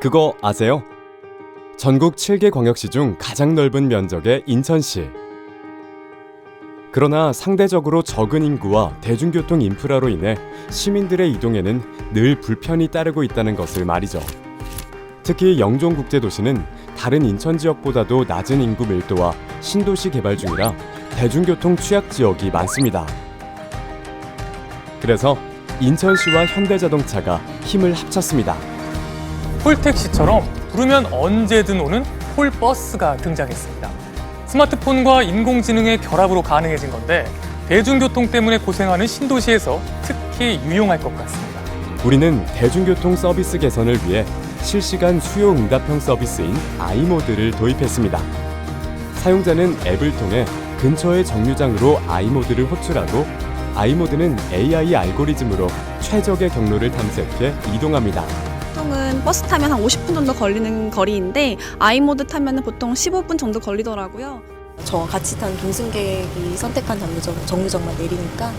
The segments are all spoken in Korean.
그거 아세요? 전국 7개 광역시 중 가장 넓은 면적의 인천시. 그러나 상대적으로 적은 인구와 대중교통 인프라로 인해 시민들의 이동에는 늘 불편이 따르고 있다는 것을 말이죠. 특히 영종국제도시는 다른 인천 지역보다도 낮은 인구 밀도와 신도시 개발 중이라 대중교통 취약 지역이 많습니다. 그래서 인천시와 현대자동차가 힘을 합쳤습니다. 폴택시처럼 부르면 언제든 오는 폴버스가 등장했습니다. 스마트폰과 인공지능의 결합으로 가능해진 건데 대중교통 때문에 고생하는 신도시에서 특히 유용할 것 같습니다. 우리는 대중교통 서비스 개선을 위해 실시간 수요 응답형 서비스인 아이모드를 도입했습니다. 사용자는 앱을 통해 근처의 정류장으로 아이모드를 호출하고 아이모드는 AI 알고리즘으로 최적의 경로를 탐색해 이동합니다. 보통은 버스 타면 한 50분 정도 걸리는 거리인데 아이모드 타면 보통 15분 정도 걸리더라고요. 저와 같이 탄 동승객이 선택한 정류장, 정류장만 내리니까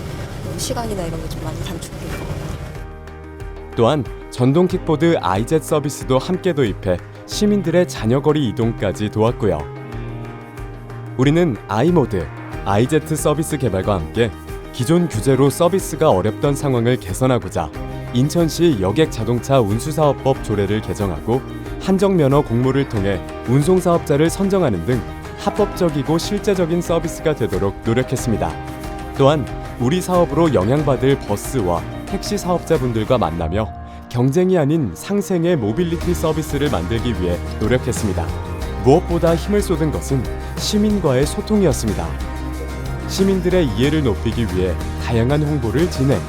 뭐 시간이나 이런 게 좀 많이 단축될 것 같아요. 또한 전동 킥보드 아이젯 서비스도 함께 도입해 시민들의 자녀거리 이동까지 도왔고요. 우리는 아이모드, 아이제트 서비스 개발과 함께 기존 규제로 서비스가 어렵던 상황을 개선하고자 인천시 여객 자동차 운수사업법 조례를 개정하고 한정 면허 공모를 통해 운송 사업자를 선정하는 등 합법적이고 실제적인 서비스가 되도록 노력했습니다. 또한 우리 사업으로 영향받을 버스와 택시 사업자분들과 만나며 경쟁이 아닌 상생의 모빌리티 서비스를 만들기 위해 노력했습니다. 무엇보다 힘을 쏟은 것은 시민과의 소통이었습니다. 시민들의 이해를 높이기 위해 다양한 홍보를 진행,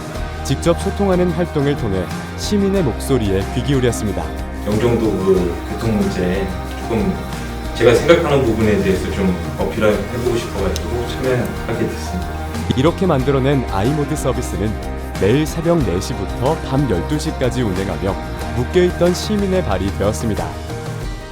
직접 소통하는 활동을 통해 시민의 목소리에 귀 기울였습니다. 영종도로 교통 문제 조금 제가 생각하는 부분에 대해서 좀 어필해보고 싶어가지고 참여하게 됐습니다. 이렇게 만들어낸 아이모드 서비스는 매일 새벽 4시부터 밤 12시까지 운행하며 묶여있던 시민의 발이 되었습니다.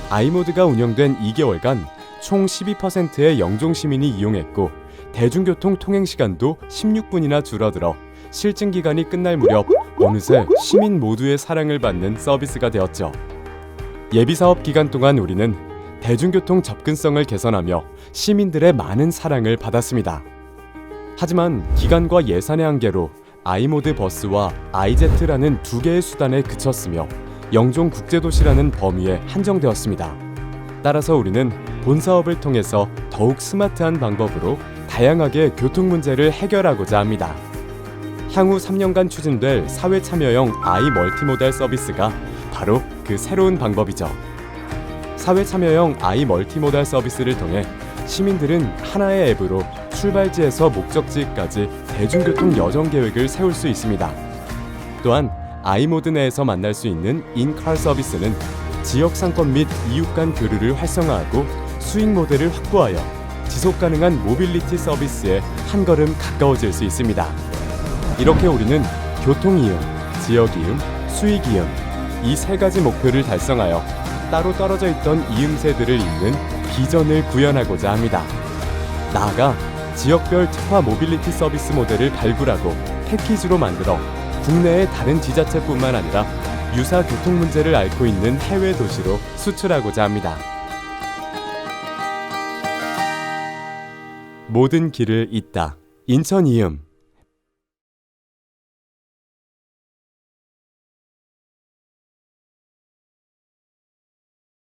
아이모드가 운영된 2개월간 총 12%의 영종 시민이 이용했고 대중교통 통행 시간도 16분이나 줄어들어 실증 기간이 끝날 무렵 어느새 시민 모두의 사랑을 받는 서비스가 되었죠. 예비 사업 기간 동안 우리는 대중교통 접근성을 개선하며 시민들의 많은 사랑을 받았습니다. 하지만 기간과 예산의 한계로 아이모드 버스와 아이제트라는 두 개의 수단에 그쳤으며 영종 국제도시라는 범위에 한정되었습니다. 따라서 우리는 본 사업을 통해서 더욱 스마트한 방법으로 다양하게 교통 문제를 해결하고자 합니다. 향후 3년간 추진될 사회 참여형 아이 멀티모달 서비스가 바로 그 새로운 방법이죠. 사회 참여형 아이 멀티모달 서비스를 통해 시민들은 하나의 앱으로 출발지에서 목적지까지 대중교통 여정 계획을 세울 수 있습니다. 또한 아이모드 내에서 만날 수 있는 인칼 서비스는 지역 상권 및 이웃 간 교류를 활성화하고 수익 모델을 확보하여 지속 가능한 모빌리티 서비스에 한 걸음 가까워질 수 있습니다. 이렇게 우리는 교통 이음, 지역 이음, 수익 이음 이세 가지 목표를 달성하여 따로 떨어져 있던 이음새들을 잇는 비전을 구현하고자 합니다. 나아가 지역별 특화 모빌리티 서비스 모델을 발굴하고 패키지로 만들어 국내의 다른 지자체뿐만 아니라 유사 교통 문제를 앓고 있는 해외 도시로 수출하고자 합니다. 모든 길을 잇다. 인천 이음